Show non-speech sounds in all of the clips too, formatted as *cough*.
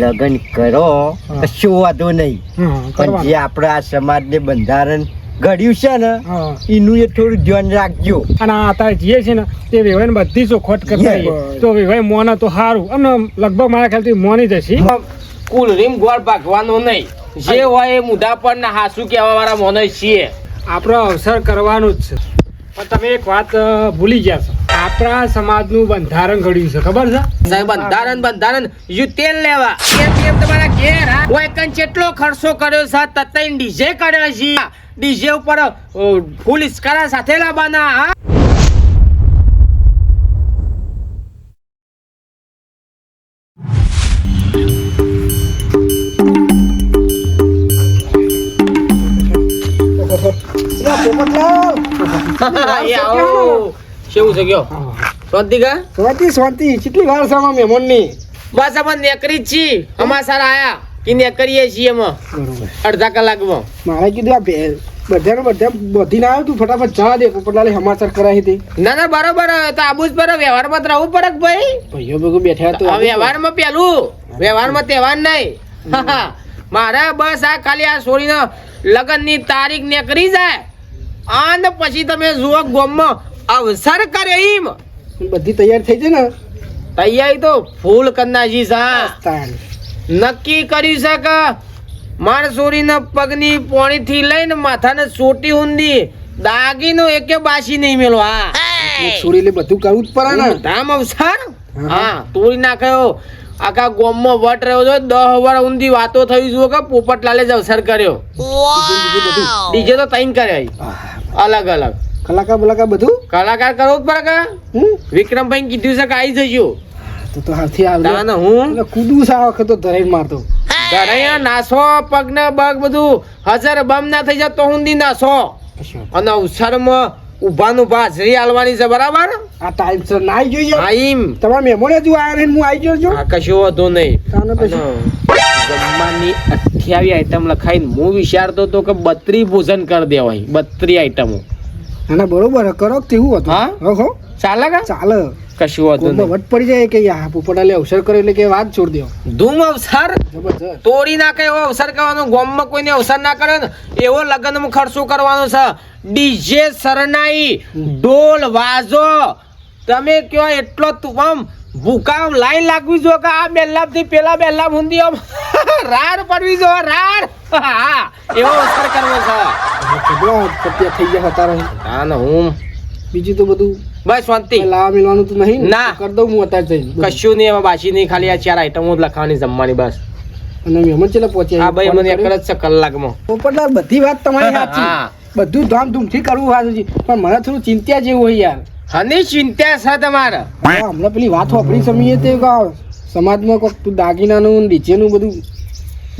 લગ્ન કરો કશું વાંધો નહીં. પણ જે આપણા આ સમાજને બંધારણ ઘડ્યું છે ને એનું એ થોડું ધ્યાન રાખજો. અને આ અત્યારે જે છે ને તે વેવાઈને બધી ચોખવટ કરતા. તો વેવાઈ મોને તો સારું અને લગભગ મારા ખ્યાલથી મોની જશે. કુલ રીમ ગોળ ભાગવાનો નહીં. જે હોય એ મુદ્દા પર ના હાસુ કહેવા વાળા મોને છીએ. આપણો અવસર કરવાનું જ છે. પણ તમે એક વાત ભૂલી ગયા છો. આપણા સમાજનું બંધારણ ઘડ્યું છે ખબર છે સાહેબ બંધારણ બંધારણ યુ તેલ લેવા એમ એમ તમારા ઘેર હા ઓય કન કેટલો ખર્ચો કર્યો છે તતઈ ડીજે કર્યો છે ડીજે ઉપર અ, ફૂલ ઇસ્કારા સાથે લાવવાના હા એ આવો. કેવું છે કયો? શાંતિ કા? શાંતિ શાંતિ. કેટલી વાર છે આમાં મહેમાનની બસ અમે નેકરી જ છીએ. અમાર સારા આયા કે નેકરીએ છીએ અમે અડધા કલાકમાં. મારે કીધું આ બધાને બધા બધી ના આવ્યું તું ફટાફટ જવા દે પોપટલાલે સમાચાર કરાવી હતી. ના ના બરોબર. તો આબુ જ બરો વ્યવહારમાં રહેવું પડે ભાઈ? ભાઈઓ ભેગું બેઠા તો આ વ્યવહારમાં પેલું. વ્યવહારમાં તહેવાર નહીં. મારે બસ આ ખાલી આ છોડીને લગ્નની તારીખ નીકળી જાય. અને પછી તમે જુઓ ગોમમાં અવસર કરે એમ બધી તૈયાર થઈ છે ને. તૈયારી તો ફૂલ કન્નાજી સા નક્કી કરી શકે. માર છોરીના પગની પોણીથી લઈને માથાને સોટી ઊંધી દાગીનો એકે બાસી નહીં મેલો હા. છોડી લે બધું કરવું જ પડે ને. ધામ અવસર? હા. તોડી નાખ્યો. આખા ગોમમાં વટ રહ્યો છે દહ વાર ઊંધી વાતો થઈ જુઓ કે પોપટલાલે જ અવસર કર્યો. ડીજે તો તૈન કર્યા અલગ અલગ. કલાકાર બલાકાર બધું? કલાકાર કરવો જ પડે કે વિક્રમભાઈ કીધું છે કે આવી જજો. તો તો હાથથી આવજો. ના હું? કુદું સા વખત તો ધરાઈ મારતો. ઘરે નાસો પગને બગ બધું. હજાર બમ ના થઈ જાય તો ઊંધી નાસો. કશું અને અવસરમાં ઊભા નું હાજરી આલવાની છે બરાબર? આ ટાઈમ સર ના આવી જોઈએ ટાઈમ તમારા મહેમાન હજુ આવ્યા નહીં હું આવી છું આ કશું વાંધો નહીં. જમવાની અઠ્યાવી આઈટમ લખાઈને હું વિચારતો હતો કે બત્રી ભોજન કરી દેવાય. બત્રી આઈટમો ના બરોબર કરો તેવું હતું. હા? હો, ચાલે કે? ચાલે. કશું હતું વટ પડી જાય કે યા પોપટાલે અવસર કરે એટલે કે વાત છોડ દો ધૂમ અવસર? તોડી નાખે એવો અવસર કરવાનો ગોમમાં કોઈને અવસર ના કરે ને એવો લગ્નમાં ખર્ચો કરવાનો છે. ડીજે સરનાઈ ઢોલ વાજો. તમે કયો એટલો તુમ ભૂકામ લાઈન લાગવી જો કે આ બેલ્લામથી પેલા બેલ્લામ હુંદી *laughs* રાર પડવી જો રાર હા એવો અવસર કરવો છે. જબરા પત્યા બધું બસ શાંતિ કરવું છે પણ મને થોડું ચિંતા જેવું હોય યાર હની ચિંતા છે તમારે હમણાં પેલી વાત વાપરી સમીએ તે સમાજમાં કોઈક દાગીનાનું ડીજેનું બધું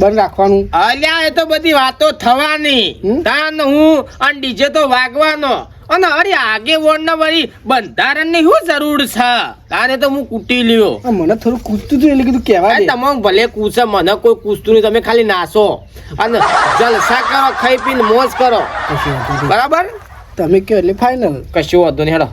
બંધ રાખવાનું? અલ્યા એ તો બધી વાતો થવાની? તાન હું અને ડીજે તો વાગવાનો. અને અરે આગે વોર્ડ વળી બંધારણની શું જરૂર છે? તારે તો હું કૂટી લ્યો. મને થોડું કૂદતું હતું એટલે કીધું કેવાય તમે ભલે કૂસે મને કોઈ કૂસતું નહીં. તમે ખાલી નાસો. અને જલસા કરો ખાઈ પીને મોજ કરો. બરાબર? તમે કહો એટલે ફાઇનલ કશું વાંધો નહીં હેડો.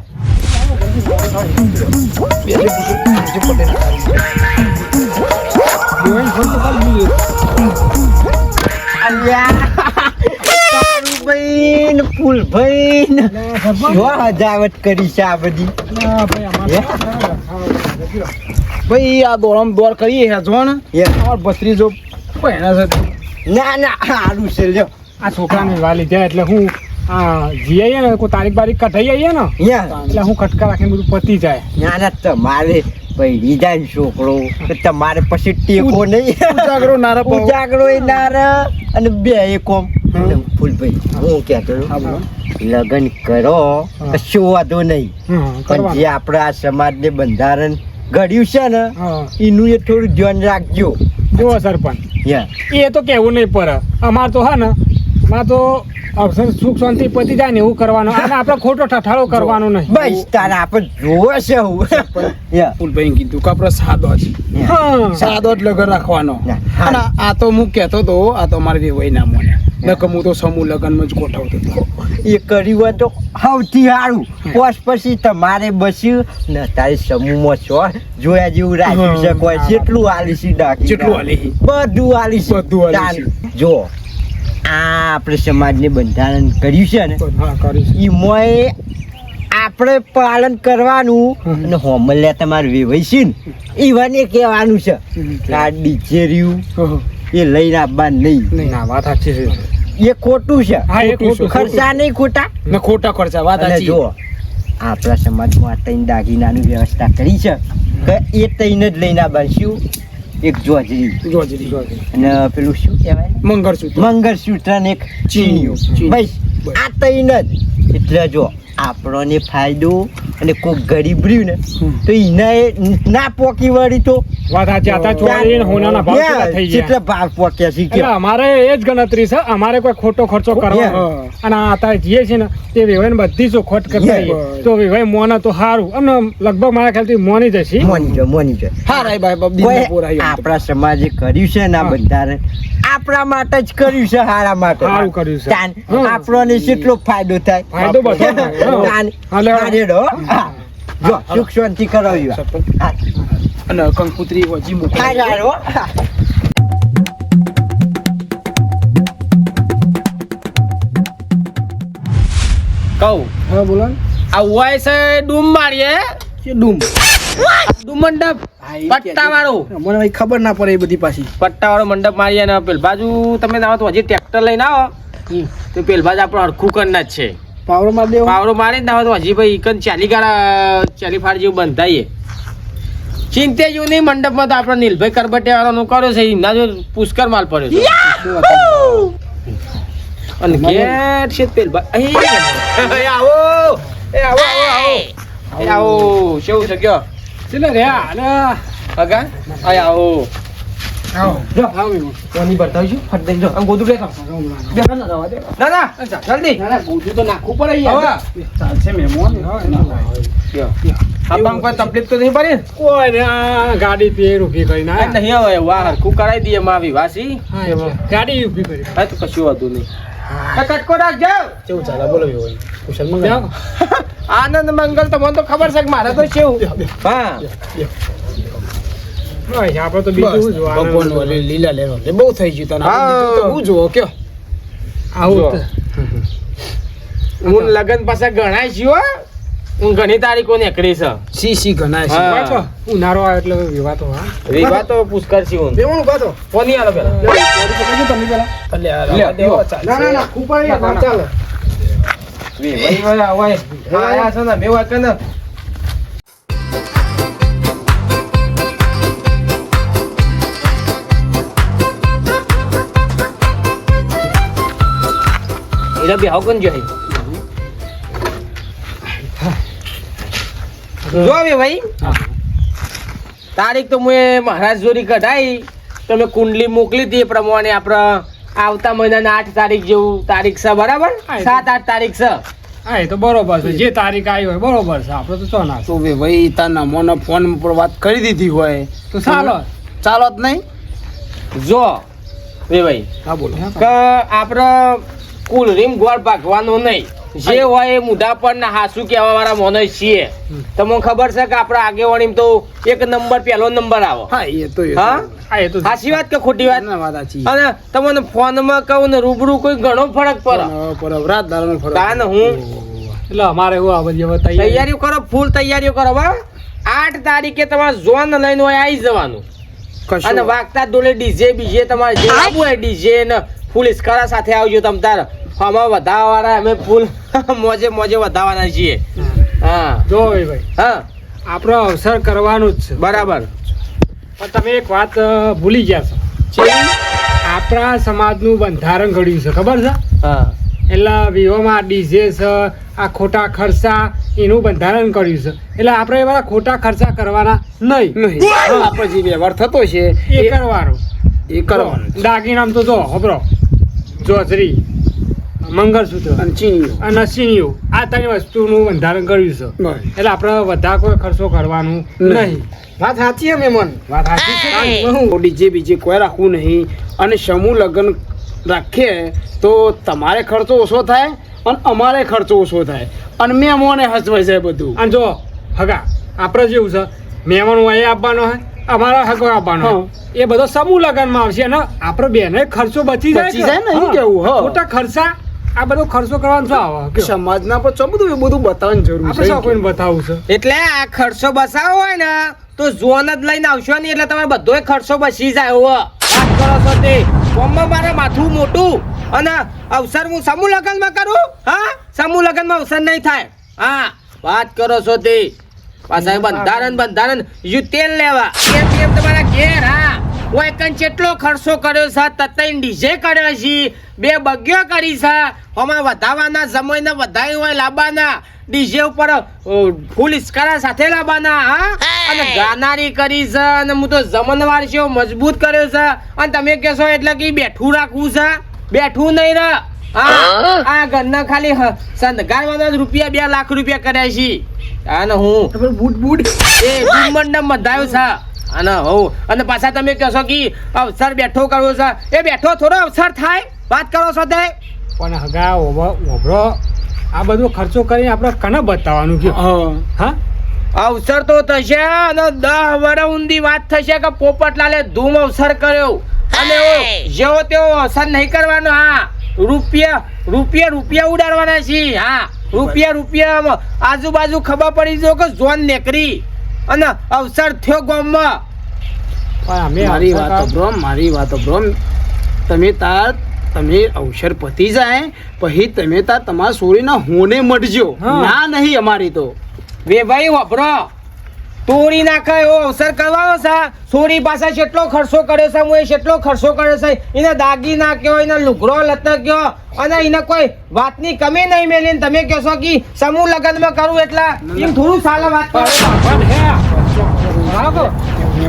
ભાઈ ને શું હજાવટ કરી છે આ બધી. ભાઈ આ દોડમ દોડ કરીએ હે હે. અમાર ભત્રીજો પહેણા છે ના ના સારું છે લ્યો. આ છોકરાને વાલી જાય એટલે હું આ જી આવીએ ને કોઈ તારીખ બારીખ કઢાઈ આવીએ ને એટલે હું ખટકા રાખીને બધું પતી જાય. ના ના તમારે ભાઈ વિધાન છોકરો. તમારે પછી ટેકો નહીં. ઉજાગરો નારા ઉજાગરો એ અને બે એ કોમ. ફૂલભાઈ હું. કહેતો હતો, હા, બોલો. લગ્ન કરો. કશું વાંધો નહીં. પણ જે આપણા આ સમાજને બંધારણ ઘડ્યું છે ને એનું એ થોડું ધ્યાન રાખજો. જો સરપંચ. યા. એ તો કેવું નહીં પડે. અમાર તો હા ને માં તો અવસર સુખ શાંતિ પતી જાય ને એવું કરવાનું. અને આપણે ખોટો ઠઠાળો કરવાનો નહીં. બસ તારે આપણે જોવે છે હું. યા. ફૂલભાઈ કીધું કે આપણે સાદો જ. હા. સાદો જ લગન રાખવાનો. અને આ તો હું કહેતો તો આ તો મારે વેવાઈ ના મને. નકર હું તો સમૂહ લગ્નમાં જ ગોઠવતો હતો. એ કર્યું હોય તો સૌથી સારું. પોસ પછી તમારે બસ્યું ને તારે સમૂહમાં છો. જોયા જેવું રાખ્યું છે કોઈ. જેટલું આલીસી ડાકી જેટલું આલીસી. બધું આલીસી બધું આલીસી. જો. આ આપણે સમાજને બંધારણ કર્યું છે ને એમાં આપણે પાલન કરવાનું અને હોમલ્યા તમારે વેવાય છે ને એવાને કહેવાનું છે. આ ડીજે રહ્યું એ લઈને આવવા નહીં. ના વાત સાચી છે. એ ખોટું છે. ખર્ચા નહીં ખોટા? ને ખોટા ખર્ચા વાત અને સાચી. જો આપણા સમાજમાં આ ત્રણ દાગીનાની વ્યવસ્થા કરી છે કે એ ત્રણ જ લઈને આવવાનું એક જોજરી. જોજરી અને પેલું શું કહેવાય? મંગળસૂત્ર મંગળસૂત્ર ને એક ચીનિયું ભાઈ બસ આ ત્રણ જ. એટલે જો આપણોને ફાયદો અને કોઈક ગરીબ રહ્યું ને તો એને ના પોકી વળી તો કેટલા ભાવ પોક્યા છે અમારે એ જ ગણતરી છે અમારે કોઈ ખોટો ખર્ચો કરવો અને આ જઈએ છીએ ને તે વેવાઈને બધી જો ખોટ કરતા તો વેવાઈ મોને તો સારું અને લગભગ મારા ખ્યાલથી મોની જશે. મોની જાય મોની જાય ભાઈ આપણા સમાજે કર્યું છે ને આ આપણા માટે જ કર્યું છે હારા માટે. સારું કર્યું છે. આપણને કેટલો ફાયદો થાય. ફાયદો બધો. હા. જો સુખ શાંતિ કરાવ્યું અને કંકુત્રી હજી મોકલી હારે હા. કહું? હા બોલો. આ હોય છે ડૂમ મારીએ કે ડૂમ? ડૂમ મંડપ? પટ્ટા વાળો મને ભાઈ ખબર ના પડે એ બધી પાછી. પટ્ટા વાળો મંડપ મારીએ ને પેલ બાજુ તમે ના તો હજી ટ્રેક્ટર લઈને આવો. તો પેલ બાજુ આપણો હરખું કરના જ છે પાવડો માર દેવો. પાવરો મારી ના હોય તો હજી ભાઈ ઇકન ચાલી ગાળા ચાલી ફાડ જેવું બંધાઈએ. ચિંતે જેવું નહીં મંડપમાં તો આપણે નીલભાઈ કરબટે વાળાનું કર્યો છે એમના જો પુષ્કર માલ પડ્યો છે. અને ઘેર છે પેલ ભાઈ અહીં આવો! એ આવો આવો આવો. એ આવો. કેવું છે કયો એટલે રે અગા આવો. તકલીફ તો નહીં પડે? કોઈ ગાડી પેર ઊભી કરી ના. નહીં હવે વાહ હરખું કરાવી દઈએ માં વાસી ગાડી ઊભી કરી હા તો કશું વાંધો નહીં. કટકો રાખજો. કેવું ચાલે? બોલો કુશલ જાઓ. *laughs* આનંદ મંગલ તો મને તો ખબર છે કે મારે તો કેવું હા. આપણે તો બીજું જોવાનું? ભગવાન વાલે લીલા લેરો એટલે બહુ થઈ ગયું તને. તો હું. જોવો કયો? આવું હું લગન પાસે ગણાય છું હું. ઘણી તારીખો નીકળી છે. સી સી ગણાય છે. ઉનાળો આવે એટલે વિવાહ તો હા. વિવાહ તો પુષ્કર છું હું. બેવાનું કાતો કોની આલો પેલા. તમે પેલા. અલે આ દેવો, ના, ચાલે. આવાય આયા છે એટલે બે હાવ કોણ જોઈ જો બે ભાઈ તારીખ તો મેં મહારાજ જોડી કઢાઈ. તો મેં કુંડલી મોકલી હતી એ પ્રમાણે આપણે આવતા મહિનાના આઠ તારીખ જેવું તારીખ છે બરાબર? સાત આઠ તારીખ છે. હા એ તો બરોબર છે. જે તારીખ આવી હોય બરોબર છે. આપણે તો ચો ના તો ભાઈ તારના મોનો ફોન પર વાત કરી દીધી હોય. તો ચાલો. ચાલો જ નહીં? જો રે ભાઈ હા બોલો. કે આપણે કુલ રીમ ગોળ ભાગવાનો નહીં. જે હોય એ મુદ્દા પર ના હાસુ કહેવા વાળા મોનો છીએ. તમને ખબર છે કે આપણે આગેવાણી તો એક નંબર પહેલો નંબર આવો. હા એ તો હા? હા એ તો સાચી વાત કે ખોટી વાત? ના, વાત સાચી. અને તમને ફોનમાં કહું ને રૂબરૂ કોઈ ઘણો ફરક પડે. પણ, પણ રાત દાડાનો ફરક. તાન હું એટલે અમારે એવું આ બધી તૈયારીઓ કરો ફૂલ તૈયારીઓ કરો બા આઠ તારીખે તમારે જોન લઈને હોય આવી જવાનું. અને વાગતા ડોલે ડીજે બીજે તમારે જે આવવું હોય ડીજે ને ફૂલ ઇસ્કારા સાથે આવજો તમ તાર. આમાં વધારવા વાળા અમે ફૂલ *laughs* મોજે મોજે વધારવાના છીએ. હા. જો ભાઈ. હા. આપણો અવસર કરવાનું જ છે. બરાબર. પણ તમે એક વાત ભૂલી ગયા છો. આપણા સમાજનું બંધારણ ઘડ્યું છે. ખબર છે? હા. એટલે વિવોમાં ડીજે છે આ ખોટા ખર્ચા એનું બંધારણ કર્યું છે. એટલે આપણે એ બધા ખોટા ખર્ચા કરવાના નહીં. નહીં. આપણે જે વ્યવહાર થતો છે. એ એ કરવાનું. એ કરવાનો દાગીનામ તો જો હબરો જોજરી મંગળસૂત્ર. અને ચીનીઓ. અને આ ત્રણ વસ્તુનું બંધારણ કર્યું છે. એટલે આપણે વધારે કોઈ ખર્ચો કરવાનું નહીં. વાત સાચી અમે મન વાત સાચી છે. ડીજે બીજે કોઈ રાખવું નહીં. અને સમૂહ લગ્ન રાખીએ તો તમારે ખર્ચો ઓછો થાય અને અમારે ખર્ચો ઓછો થાય. અને મહેમાને હસવાય છે બધું. અને જો હગા આપણે જેવું છે મહેમાન અહીં આપવાનો હોય અમારા હકો આપવાનો એ બધો સમૂહ લગનમાં આવશે અને આપણે બેને ખર્ચો બચી જાય છે? જાય ને, કેવું, હા. ખોટા ખર્ચા આ બધો ખર્ચો કરવાનો શું આવે સમાજના પર ચો બધું એ બધું બતાવવાની જરૂર છે? શું કોઈને બતાવું છે? એટલે આ ખર્ચો બસાવો હોય ને તો ઝોન જ લઈને આવશો ને એટલે તમે બધો ખર્ચો બસી જાય હો. વાત કરો છો તે. ગામમાં મારે માથું મોટું અને અવસર હું સમૂહ લગ્નમાં કરું? હા? સમૂહ લગ્નમાં અવસર નહીં થાય. હા વાત કરો છો તે. પાછા બંધારણ બંધારણ. યુ તેલ લેવા. એમ એમ તમારા ઘેર હા. એકન કેટલો ખર્ચો કર્યો છે તત્તઈન ડીજે કર્યો છે બે બગ્યો કરી છે અમારે વધાવાના સમયને વધાઈ હોય લાવવાના ડીજે ઉપર ફૂલ ઇસ્કારા સાથે લાબાના હા? અને ગાનારી કરી છે અને હું તો જમનવાર છે મજબૂત કર્યો છે. અને તમે કહેશો એટલે કે બેઠું રાખવું છે? બેઠું નહીં રે. હા? આ ઘરના ખાલી સંધગારવાના રૂપિયા બે લાખ રૂપિયા કર્યા છે. અને હું બૂટ બૂટ. એ ડુમ્મંડમ મધાયો છે. અને હો અને પાછા તમે કહેશો કે અવસર બેઠો કરવો છે. એ બેઠો થોડો અવસર થાય. વાત કરો છો તે પણ હગા ઓભ- ઓભરો આ બધો ખર્ચો કરીને આપણે કને બતાવવાનું કે હા. હા? અવસર તો થશે અને દહ વર ઊંધી વાત થશે કે પોપટલાલે ધૂમ અવસર કર્યો. અને જેવો તેવો અવસર નહીં કરવાનો હા. રૂપિયા રૂપિયા રૂપિયા ઉડાડવાના છે હા. રૂપિયા રૂપિયા આજુબાજુ ખબર પડી જો કે જોન નેકરી. અને અવસર થયો ગામમાં. મારી વાત વાતો બ્રો મારી વાતો બ્રો તમે તાર તમે અવસર પતી જાય પછી તમે તા તમારા સોરીના હોને મટજો ના નહીં અમારી તો. વે ભાઈ વાપરો. તોડી નાખે એવો અવસર કરવાનો છે સોરી પાસે કેટલો ખર્ચો કર્યો છે હું એ કેટલો ખર્ચો કર્યો છે એને દાગી નાખ્યો એને લુગડો લટક્યો અને એને કોઈ વાતની કમી નહીં મેલી. તમે કહો છો કે સમૂહ લગ્નમાં કરું એટલે એમ થોડું સાલે વાત કરો.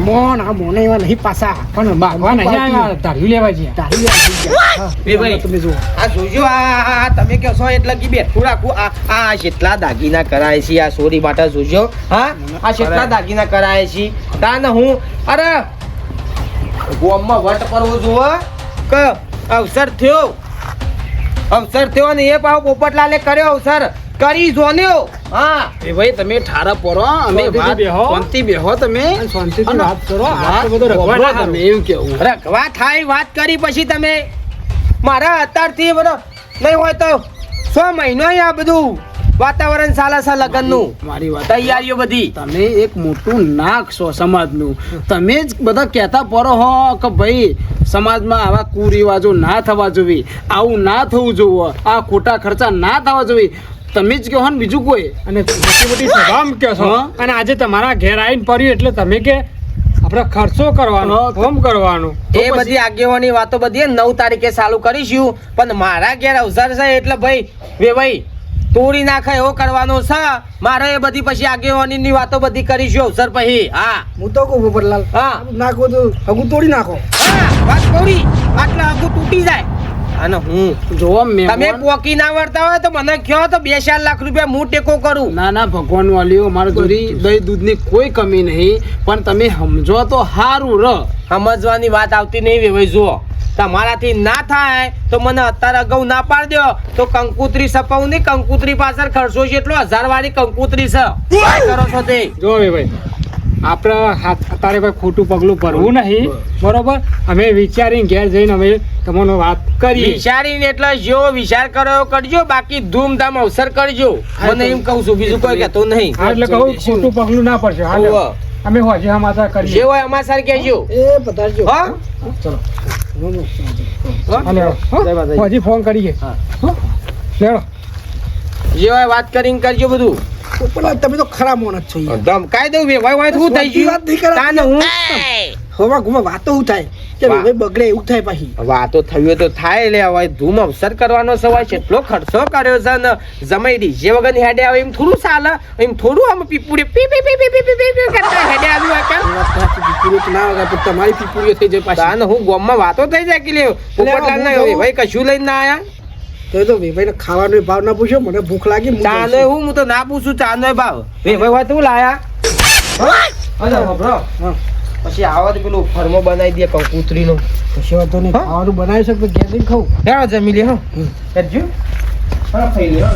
મહેમાન આ મોને એવા નહીં પાછા. પણ બાગવા નહીં આવ્યા તારી લેવા છે. વે ભાઈ. તમે જો આ જોજો આ તમે કહો છો એટલે કે બેઠું રાખું. આ આ જેટલા દાગીના કરાય છે આ સોરી માટે જોજો. હા? આ જેટલા દાગીના કરાય છે. તાન હું અરે ગોમમાં વટ પરવો જોવો કે અવસર થયો. અવસર થયો ને એ પાવ પોપટલાલે કર્યો અવસર. કરી જોન્યો. હા. એ ભાઈ તમે ઠારા પોરો અમે વાત શાંતિ બેહો તમે. શાંતિથી વાત કરો. વાત બધો રખવા તમે એવું કેવું. રખવા થાય વાત કરી પછી તમે. મારા અત્યારથી બધો નહીં હોય તો સો મહિનો આ બધું વાતાવરણ સાલા સા લગ્નનું મારી વાત તૈયારીઓ બધી. તમે એક મોટું નાક છો સમાજનું. તમે જ બધા કહેતા પરો હો કે ભાઈ સમાજમાં આવા કુરિવાજો ના થવા જોઈએ. આવું ના થવું જોઈએ. આ ખોટા ખર્ચા ના થવા જોઈએ. તમે જ કહો ને બીજું કોઈ. અને મોટી મોટી સભામાં કહો છો. અને આજે તમારા ઘેર આવીને પડ્યું એટલે તમે કે આપણે ખર્ચો કરવાનો. હોમ કરવાનો. એ બધી આગેવાની વાતો બધી નવ તારીખે ચાલુ કરીશું. પણ મારા ઘેર અવસર છે એટલે ભાઈ વે ભાઈ તોડી નાખે એવો કરવાનો છે. મારે એ બધી પછી આગેવાનીની વાતો બધી કરીશું અવસર પછી. હા. હું તો કહું ભોપરલાલ હા. નાખો તો હગું તોડી નાખો. હા વાત તોડી. આટલા હગું તૂટી જાય. અને હું જોવો તમે પોકી ના વળતા હોય તો મને કહો તો બે ચાર લાખ રૂપિયા હું ટેકો કરું. ના ના ભગવાન વાલીઓ મારા જોડી દહીં દૂધની કોઈ કમી નહીં પણ તમે સમજો તો સારું ર. સમજવાની વાત આવતી નહીં વેવાઈ જુઓ. તમારાથી ના થાય તો મને અત્યારે અગાઉ ના પાડ દો. તો કંકુતરી સપાવું નહીં કંકુતરી પાછળ ખર્ચો છે એટલો હજાર વાળી કંકુતરી છે. કરો છો તે? જો ભાઈ આપણે હાથ અત્યારે કોઈ ખોટું પગલું ભરવું નહીં. બરોબર? અમે વિચારીને ઘેર જઈને અમે તમને વાત કરી વિચારીને એટલે જો વિચાર કરો કરજો બાકી ધૂમધામ અવસર કરજો. મને એમ કહું છું બીજું કોઈ કહેતો નહીં. એટલે કહું ખોટું પગલું ના પડશે. હા. અમે હોજે હમાતા જે હોય અમાર સાર કહેજો. એ પધારજો. હા? ચલો. હોજી ફોન કરીએ. હા. લેડો જે હોય વાત કરીને કરજો બધું. પોપટલાલ તમે તો ખરા માણસ છો દમ ધમકાઈ દઉં વેવાય વાય તો શું થઈ વાત નહીં કરા હું? હવા ઘુમા વાતો હું થાય? કે. ભાઈ બગડે એવું થાય પાછી. વાતો થયું હોય તો થાય લે હવે ધૂમ અવસર કરવાનો સવાય છે. એટલો ખર્ચો કર્યો છે ને જમાઈ દી. જે વગરની હેડે આવે એમ થોડું ચાલે એમ થોડું આમ પીપુડે પી પી પી પી પી પી પી પી કરતા હેડે આવ્યું આ કેમ? તો ના પણ તમારી પીપુડીઓ થઈ જાય પાછી. હું ગોમમાં વાતો થઈ જાય કે લે પોપટલાલ ના ભાઈ કશું લઈને ના આયા? તો એ તો વેભાઈને ખાવાનો ભાવ ના પૂછ્યો મને ભૂખ લાગી ચા ચાનો હું હું તો ના પૂછું ચાનો ભાવ. એ ભાઈ હોય તું લાયા. પછી આવા તો પેલું ફરમો બનાવી દે કંકુતરીનો પછી વાંધો નહીં હા? ખાવાનું બનાવી શકતો ગેસ ખાવું હેડો જમી લે હા કરજો હા ખાઈ લે હો.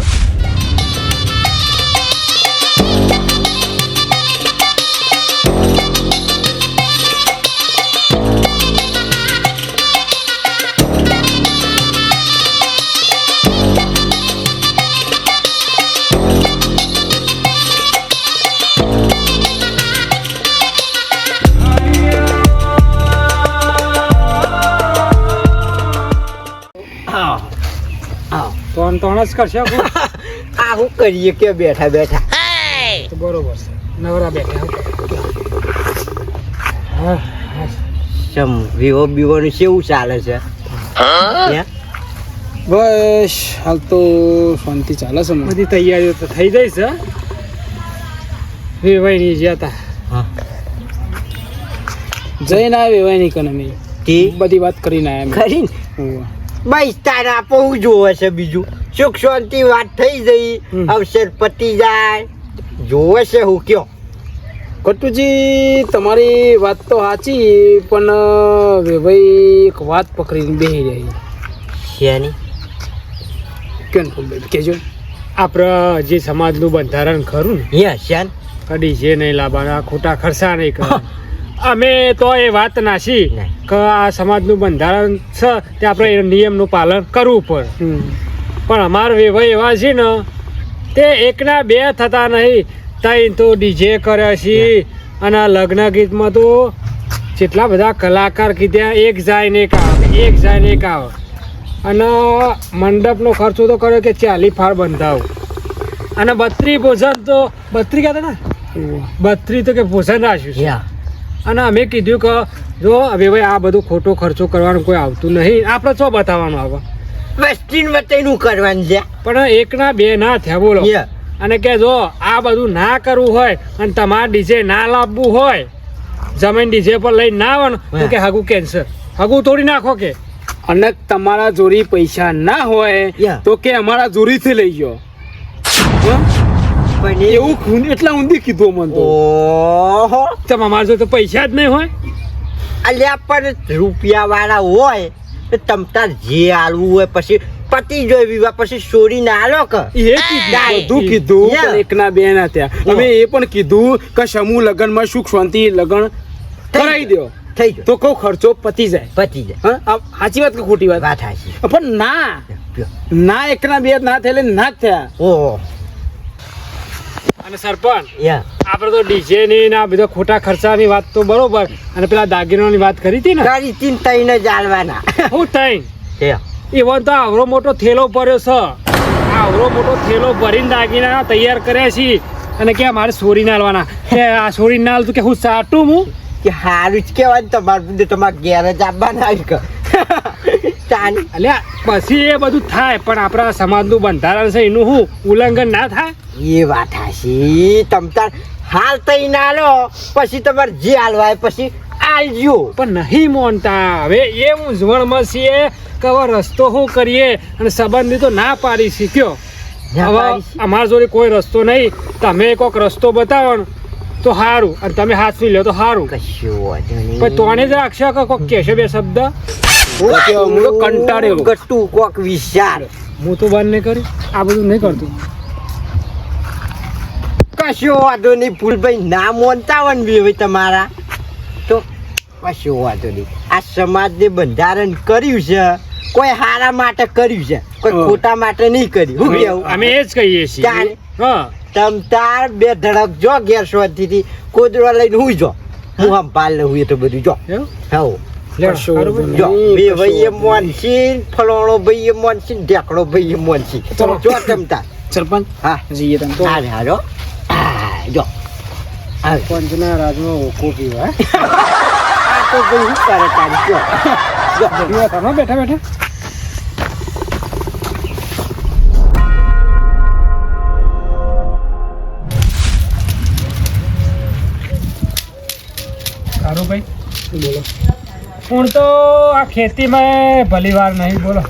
તોણ જ કરશે? *laughs* આ હું કરીએ કે બેઠા બેઠા. તો બરોબર છે. નવરા બેઠા ચમ વિવો બીવાનું કેવું ચાલે છે? બસ હાલ તો શાંતિ ચાલે છે બધી તૈયારીઓ તો થઈ જાય છે વેવાઈની જ્યાં તા. હા. જઈને આવ્યા વેવાય નહીં કને મેં તે બધી વાત કરીને આવ્યા કરી ને? મેં બસ તારે આપો જોવે છે બીજું. સુખ શાંતિ વાત થઈ હમ. અવસર પતી જાય. જોવે છે હું કયો. કટુજી તમારી વાત તો સાચી પણ ભાઈ એક વાત પકડીને બેહી રહી. શેની? કેમ ફૂલભાઈ કેજો. આપણે જે સમાજનું બંધારણ ખરું ને. હે શ્યાન કદી છે નહીં લાવવાના ખોટા ખર્ચા નહીં *laughs* કરવા અમે તો એ વાત નાસી નહીં. કે આ સમાજનું બંધારણ છે તે આપણે એ નિયમનું પાલન કરવું પડે. પણ અમારો વેવાઈ એવા છે ને તે એકના બે થતા નહીં. તઈ તો ડીજે કરે છે અને લગ્ન ગીતમાં તો જેટલા બધા કલાકાર કીધા એક જાય ને એક આવે એક જાય ને એક આવે. અને મંડપનો ખર્ચો તો કર્યો કે ચાલી ફાળ બંધાવ. અને બત્રી ભોજન તો બત્રી કહેતા ને? બત્રી તો કે ભોજન રાખ્યું અને અમે કીધું કે જો હવે ભાઈ આ બધું ખોટો ખર્ચો કરવાનું કોઈ આવતું નહીં. આપણે શું બતાવવાનું આવે વસ્તીન વતેનું કરવાનું છે. પણ એકના બે ના થયા બોલો. અને કે જો આ બધું ના કરવું હોય અને તમારે ડીજે ના લાવવું હોય જમીન ડીજે પર લઈને ના આવે તો કે હગું કેન્સર હગું તોડી નાખો કે. અને તમારા જોરી પૈસા ના હોય તો કે અમારા જોડીથી લઈ હં? એવું ખૂન- એટલા ઊંધી કીધું મને તો. ઓહો. તો અમારે જો તો પૈસા જ નહીં હોય. અલ્યા પણ રૂપિયા વાળા હોય તો તમતાર જે આલવું હોય પછી પતિ જોઈ વિવાહ પછી ચોરી ના આલો કે? એ કીધું કીધું એકના બે ના થયા. અમે એ પણ કીધું કે સમૂહ લગ્નમાં સુખ શાંતિ લગ્ન કરાવી દો થઈ ગયો. તો કહું ખર્ચો પતી જાય. પતી જાય. હા? સાચી વાત કે ખોટી વાત? વાત સાચી. પણ ના. એક ના એકના બે ના થયેલે ના જ થયા. ઓહો. અને સરપંચ? આપણે તો ડીજે ની ને આ બધા ખોટા ખર્ચાની વાત તો બરોબર અને પેલા દાગીનાની વાત કરી હતી ને? તારી ચિંતા ને જાળવાના હું તઈ એવો તો આવરો મોટો થેલો પડ્યો છે. આવરો મોટો થેલો ભરીને દાગીના તૈયાર કર્યા છે અને કે મારે સોરી નાલવાના. કે આ સોરી નાલ આલતું કે હું સાટું હું કે હારું જ કહેવાય તમારે બધું તમારે ઘેર જ આવવાના આવી અલ્યા પછી એ બધું થાય પણ આપણા સમાજનું બંધારણ છે એનું શું ઉલ્લંઘન ના થાય? એ વાત હાશી તમ તાર હાલ તઈ ના લો. પછી તમારે જે હાલવાય પછી આલજો. પણ નહીં મોનતા. હવે એ હું મૂંઝવણમાં છીએ કે હવે રસ્તો શું કરીએ અને સંબંધી તો ના પાડી શીખ્યો. હવે અમારા જોડે કોઈ રસ્તો નહીં. તમે કોઈક રસ્તો બતાવો તો સારું અને તમે હાથવી લો તો સારું કશું પણ તોને જ રાખશો કે કોઈક કહેશે બે શબ્દ? હું કંટાળ્યો. ગટુ કોક વિચાર. હું તો બંધ નહીં કરું. આ બધું નહીં કરતું. કશો વાંધો નહીં ફૂલભાઈ ના માનતા હોય ને તમારા. તો કશો વાંધો નહીં આ સમાજને બંધારણ કર્યું છે કોઈ હારા માટે કર્યું છે કોઈ ખોટા માટે નહીં કર્યું. હું કેવું? અમે એ જ કહીએ છીએ. હા. તમ તાર બે ધડક જો ઘેર શોધથી કોદરો લઈને હું જો. હું સંભાળ લઉં એ તો બધું જો. હા સરપંચ હા. જઈએ તમે. આ, જો. આ પંચના રાજમાં ઓકો પીવા આ તો ભાઈ શું કરે તારી જો. જો બેઠા બેઠા. સારું ભાઈ. બોલો. હું તો આ ખેતીમાં ભલી વાર નહીં બોલો.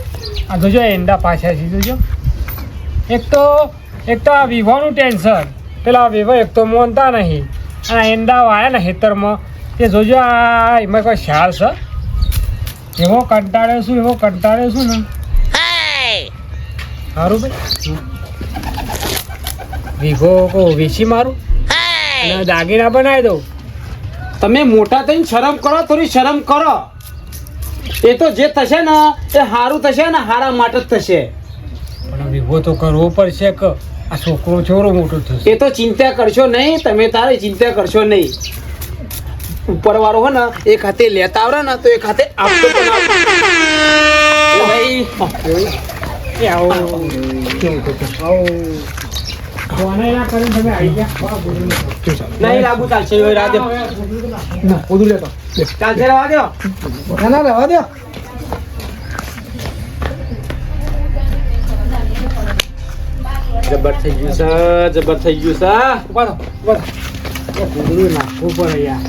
આ જોજો એંડા પાછા છે જોજો. એક તો એક તો આ વિવાહનું ટેન્શન. પેલા વિવાહ એક તો મોનતા નહીં. અને એંડા વાયા ને ખેતરમાં. તે જોજો આ એમાં કોઈ શાલ છે? એવો કંટાળ્યો છું એવો કંટાળ્યો છું ને. સારું ભાઈ. વીઘો કો વેચી મારું? અને દાગીના બનાવી દઉં. તમે મોટા થઈને શરમ કરો થોડી શરમ કરો. એ તો જે થશે ને એ સારું થશે ને હારા માટે જ થશે. પણ વીઘો તો કરવો પડશે કે આ છોકરો છોરો મોટો થશે એ તો ચિંતા કરશો નહીં તમે તારે ચિંતા કરશો નહીં ઉપર વાળો હોય ને એક હાથે લેતા આવડે ને તો એક હાથે આપતો પણ આવડે. એટલે ભાઈ એ આવો આવો કોને ના કરીને તમે આવી ગયા નહીં લાગુ ચાલશે જબર થઈ ગયું છે જબર થઈ ગયું છે. ઊભા રહો, ઊભા રહો. એ નાખવું પડે યાર.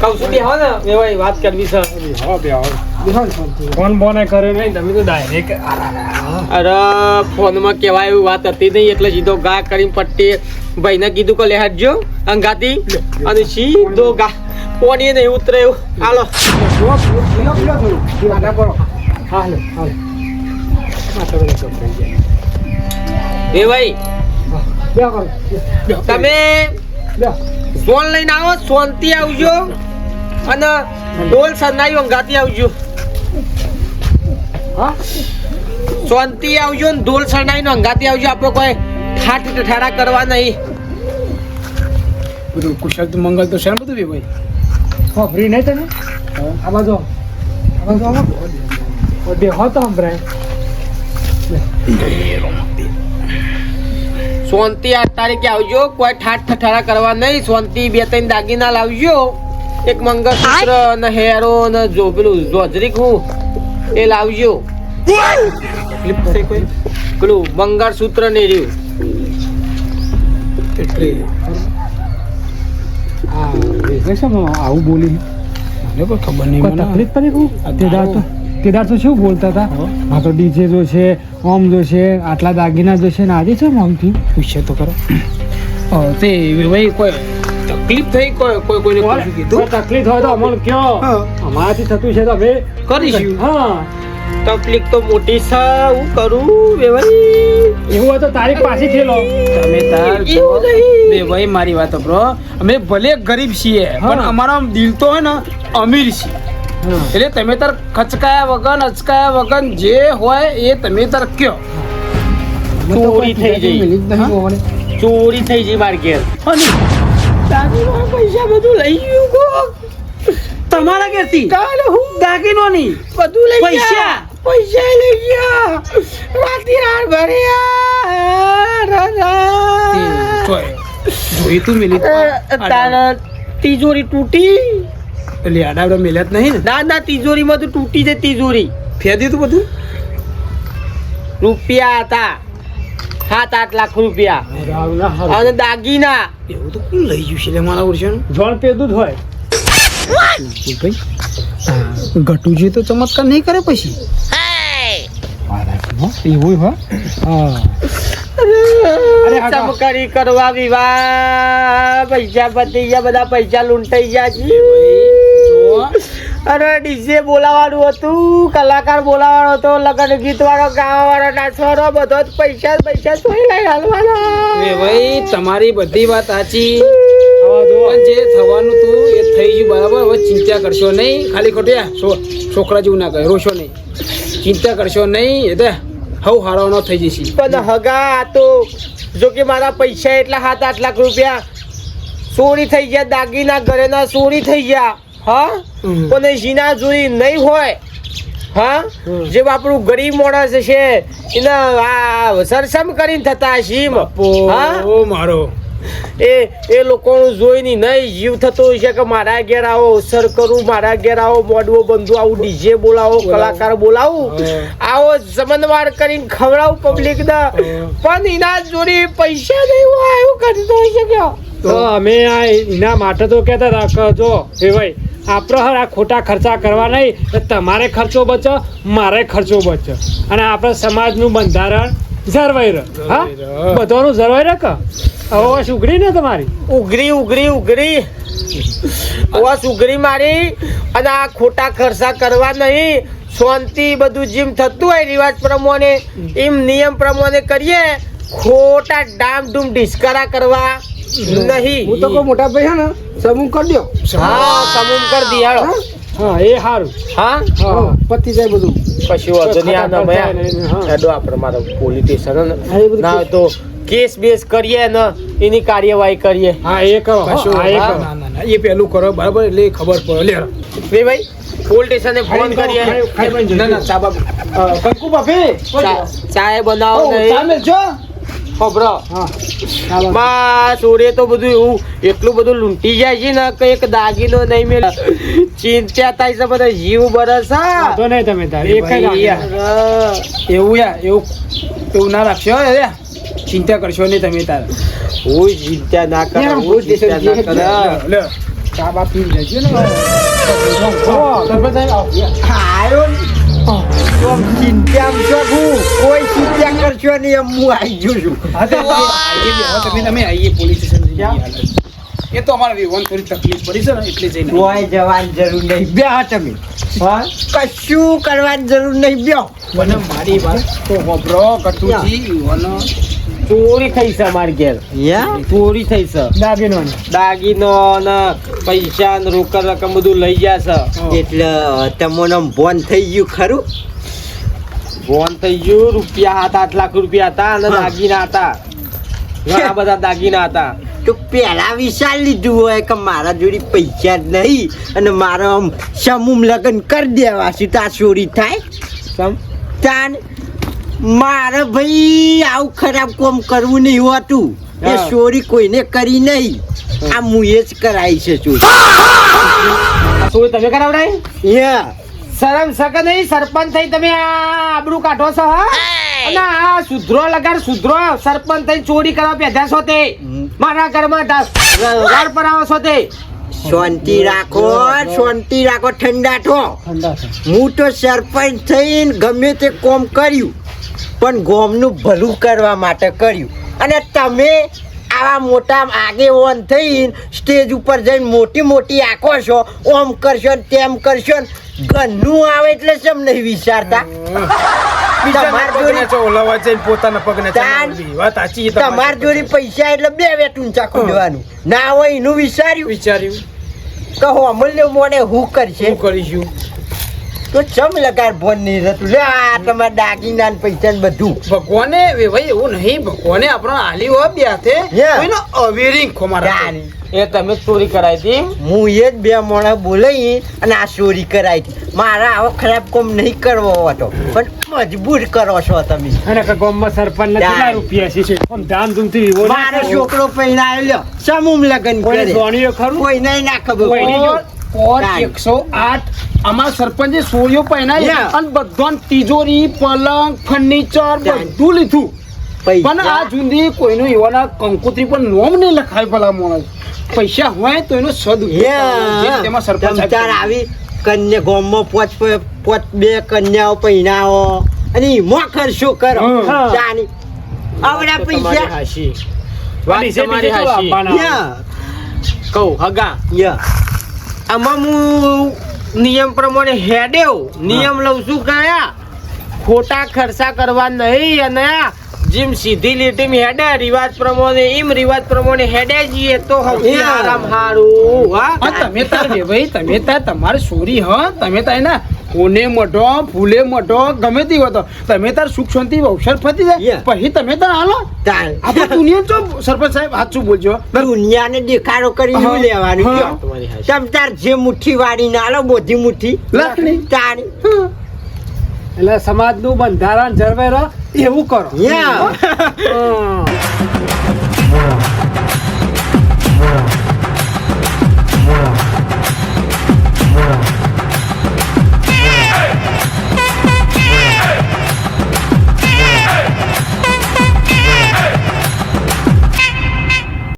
કહું છું બેહો ને. વેવાઈ વાત કરવી છે. હા બે ફોન બોને કરે નહીં તમે તો ડાયરેક્ટ અરે ફોનમાં કહેવાય એવી વાત હતી નહીં એટલે સીધો ગા કરીને પટ્ટી ભાઈને કીધું કે લે હાટજો અંગાતી અને સીધો ગા. પોણી નહીં ઉતરે એવું. હાલો. હાલો હાલો બે કરો તમે સોન લઈને આવો શાંતિ આવજો અને ઢોલ સનાઈ અંગાતી આવજો. હા? શાંતિ આવજો ને ઢોલ નો અંગાતી આવજો. આપણે કોઈ ઠાઠ ઠાડા કરવા નહીં. બધું કુશળ મંગલ તો છે ને બધું ભાઈ? હા ફ્રી નહીં તમે આ બાજુ આ બાજુ આવો બે હો તો સંભળાય આઠ તારીખે આવજો. કોઈ ઠાઠ ઠઠારા કરવા નહીં. સોનતી બે ત્રણ દાગીના લાવજો. એક મંગળસૂત્ર, ને હેરો, ને જો. પેલું જોજરીક હું એ લાવજો. પેલું મંગળસૂત્ર ને રહ્યું. એટલે આવું બોલી? મને કોઈ ખબર નહીં મને તકલીફ પડે કહું તે તો તે તો શું બોલતા હતા? હા? તો ડીજે જોશે ઓમ જોશે આટલા દાગીના જોશે ને આજે છે આમ થયું પૂછે તો કરો તે ભાઈ કોઈ તકલીફ થઈ કોઈ કોઈ કોઈને કશું કીધું? તકલીફ હોય તો અમને કયો? હા. અમારાથી થતું છે તો અમે કરીશું. હા. તકલીફ તો મોટી છે હું કરું વેવાઈ એવું હોય તો તારી પાસે છે થયેલો તમે તાર જો એવું નહીં. બે ભાઈ મારી વાત બ્રો અમે ભલે ગરીબ છીએ પણ. અમારો દિલ તો હોય ને અમીર છીએ. એટલે તમે તાર ખચકાયા વગર અચકાયા વગર જે હોય એ તમે તાર કયો. ચોરી થઈ જઈ નહીં. ચોરી થઈ જઈ મારી ઘેર. પૈસા બધું લઈ ગયું કો તમારા ક્યાંથી કાલે હું? દાગીનો ની બધું લઈ પૈસા? પૈસા લઈ ગયા. રાતી રાત ભર્યા જોઈ તું મિલી. તારા તિજોરી તૂટી? એટલે આડાવડા મિલ્યા જ નહીં ને. ના ના તિજોરીમાં તો તૂટી છે તિજોરી. ફેદી તું બધું? રૂપિયા હતા. સાત આઠ લાખ રૂપિયા. અને દાગીના. એવું તો કોણ લઈ ગયું છે લે મારા ઓળખ્યાનું જોણ પેદું જ હોય. ભાઈ ઘટુજી તો ચમત્કાર નહીં કરે પછી? એવું હા. ચમકારી કરવા વિવાહ. પૈસા પતી ગયા બધા પૈસા લૂંટાઈ ગયા છે. અરે ડીજે બોલાવાનું હતું કલાકાર બોલાવાનો હતો લગન ગીત વાળો ગાવા વાળો નાચવાનો બધો જ પૈસા પૈસા સોઈ લઈ હાલવાના. ભાઈ તમારી બધી વાત સાચી. પણ જે થવાનું હતું એ થઈ ગયું બરાબર? હવે ચિંતા કરશો નહીં. ખાલી ખોટી છોકરા જેવું ના કહે રોશો નહીં. ચિંતા કરશો નહીં. એ તો હવ હારવાનો થઈ જશે પણ હગા આ તો જો કે મારા પૈસા એટલા સાત આઠ લાખ રૂપિયા ચોરી થઈ ગયા દાગીના ઘરેના ચોરી થઈ ગયા હા. પણ જીના જોઈ નહીં હોય હા. જે આપણું ગરીબ માણસ છે એના આ સરસમ કરીને થતા હશે એમ. હા ઓ મારો એ એ લોકોનું જોઈને નહીં જીવ થતો હોય છે કે મારા ઘેર આવો અવસર કરું મારા ઘેર આવો મોડવો બંધુ આવું ડીજે બોલાવો કલાકાર બોલાવું. આવો જમનવાર કરીને ખવડાવું પબ્લિક ના. પણ એના જોડે પૈસા નહીં હોય એવું કરતો હોય છે કે? તો અમે આ એના માટે તો કહેતા હતા જો એ ભાઈ આપણે હર આ ખોટા ખર્ચા કરવા નહીં તમારે ખર્ચો બચે મારે ખર્ચો બચે. અને આપણે સમાજનું બંધારણ જળવાઈ રહે હા? બધાનું જળવાઈ રહે કે ઉઘરી ને તમારી? ઉઘરી ઉઘરી ઉઘરી. અવાજ ઉઘરી મારી અને આ ખોટા ખર્ચા કરવા નહીં. શાંતિ બધું જેમ થતું હોય રિવાજ પ્રમાણે એમ નિયમ પ્રમાણે કરીએ. ખોટા ડામ ડૂમ ડિસ્કારા કરવા હું તો નહીં કોઈ મોટા ભાઈ હે ને સમૂહ કરી દો. હા સમૂહ કરી દિયાળો. હા? એ સારું હા? હા પતી જાય બધું. પછી વાંધો નહીં આ નમયા હા. આપણે મારો પોલીસ સ્ટેશન ના. તો કેસ બેસ કરીએ ને એની કાર્યવાહી કરીએ. હા એ કરો એ પેલું કરો બરાબર? એટલે ખબર પડે. લે રે ભાઈ પોલીસ સ્ટેશને ફોન કરીએ. ના ના બાબુ. કંકુ ચા- ચાય બનાવો ને ખબરો. બસ ઓરે તો બધું એવું. એટલું બધું લૂંટી જાય છે ને કે એક દાગીનો નહીં મેળ ચિંતા થાય છે બધા જીવ બરસ નહીં તમે તારે. એક જ એવું એવું એવું ના રાખશો યાર. ચિંતા કરશો નહીં તમે તાર. હું ચિંતા ના કરે હું ચિંતા ના સ્ટેશન લે ચા બા પી લેજો ને. આયો છો હું કોઈ ચિંતા કરશો નહીં હું આવી ગયો છું. તમે તમે આવીએ પોલીસ સ્ટેશન એ તો અમારે વિવન થોડી તકલીફ પડી છે ને એટલે જઈને કોઈ જવાની જરૂર નહીં. બેહો તમે. હા? કશું કરવાની જરૂર નહીં. બેહો. મને મારી વાત તો હોભળો કટુજી વિવન ચોરી થઈ છે અમારી ઘેર. ચોરી થઈ છે. દાગીનો દાગીનો ને પૈસા ને રોકડ રકમ બધું લઈ ગયા છે. એટલે તમને ભોન થઈ ગયું ખરું? ફોન થઈ ગયું રૂપિયા હતા આઠ લાખ રૂપિયા હતા અને દાગીના હતા. ઘણા બધા દાગીના હતા. તો પેલા વિશાલ લીધું હોય કે મારા જોડે પૈસા જ નહીં અને મારા આમ સમૂહ લગ્ન કરી દેવા છે તો આ ચોરી થાય? તાન મારે ભાઈ આવું ખરાબ કોમ કરવું નહીં હોતું એ ચોરી કોઈને કરી નહીં. આ મુએ જ કરાઈ છે ચોરી. ચોરી તમે કરાવડાય? યા શરમ સકે નહીં સરપંચ થઈ તમે આ આબરૂ કાઢો છો હા? અને આ સુધરો લગાડ સુધરો. સરપંચ થઈ ચોરી કરવા પેધા છો તે. મારા ઘરમાં ઘર પર આવો છો તે. શાંતિ રાખો શાંતિ રાખો ઠંડા થો હું તો સરપંચ થઈને ગમે તે કોમ કર્યું. પણ ગોમનું ભલું કરવા માટે કર્યું. અને તમે આવા મોટા આગેવાન થઈને સ્ટેજ ઉપર જઈને મોટી મોટી આંખો છો ઓમ કરશો ને તેમ કરશો ને ઘરનું આવે એટલે કેમ નહીં વિચારતા? તમાર જોડે પૈસા એટલે બે વેટ ચાખું ખોલવાનું ના હોય એનું વિચાર્યું? વિચાર્યું. કહો અમૂલ્ય મોડે હું કરશે? શું કરીશું. તો ચમ લગાર ફોન નહીં થતું લે આ તમારા દાગીના પૈસા ને બધું. ભગવાને ભાઈ એવું નહીં ભગવાને આપણો આલી હોય બે હાથે Yeah. કોઈનો અવેરી ખો એ તમે ચોરી કરાવી હતી? હું એ જ બે મોણા બોલાઈ અને આ ચોરી કરાવી હતી. મારા આવો ખરાબ કામ નહીં કરવો હતો પણ મજબૂર કરો છો તમે. અને કે ગામમાં સરપંચ ને કેટલા રૂપિયા છે? આમ ધામધૂમથી વિવો ના મારો છોકરો પહેણાયો લ્યો સમૂહ લગન કોઈને કરે? જોણ્યો ખરું? કોઈ નહીં ના ખબર આમાં સરપંચે સોળીઓ પહેરાય અને બધો તિજોરી પલંગ ફર્નિચર બધું લીધું. પણ આ જુંદી કોઈનું એવાના કંકોત્રી પર નોમ નહીં લખાય ભલા માણસ. પૈસા હોય તો એનો સદુપયોગ કરવો. તેમાં સરપંચ. આવી કન્યા ગામમાં પોચ પોચ બે કન્યાઓ પહેરાવો અને ઈમો ખર્ચો કરો. ચાની આવડા પૈસા. વાત તમારી હાશી કહું હગા. યા આમાં હું નિયમ પ્રમાણે હેડ્યો. નિયમ લઉં છું કયા. ખોટા ખર્ચા કરવા નહીં અને જેમ સીધી લીટી હેડે રિવાજ પ્રમાણે એમ રિવાજ પ્રમાણે હેડે જઈએ તો હવે. આરામ હારું હા, તમે તાર ભાઈ તમે તાર તમારે સોરી હ. તમે તાર ના કોને મોટો ફૂલે મોટો ગમે તે તો. તમે તાર સુખ શાંતિ અવસર ફતી જાય. પછી તમે તાર હાલો. તાન આપણે દુનિયા ચો સરપંચ સાહેબ સાચું બોલજો. દુનિયાને દેખાડો કરી. શું લેવાનું. તમ તાર જે મુઠ્ઠી વાળી ના લો બોધી મુઠ્ઠી. લખણી તારી. એટલે સમાજનું બંધારણ જળવાઈ રહે એવું કરો.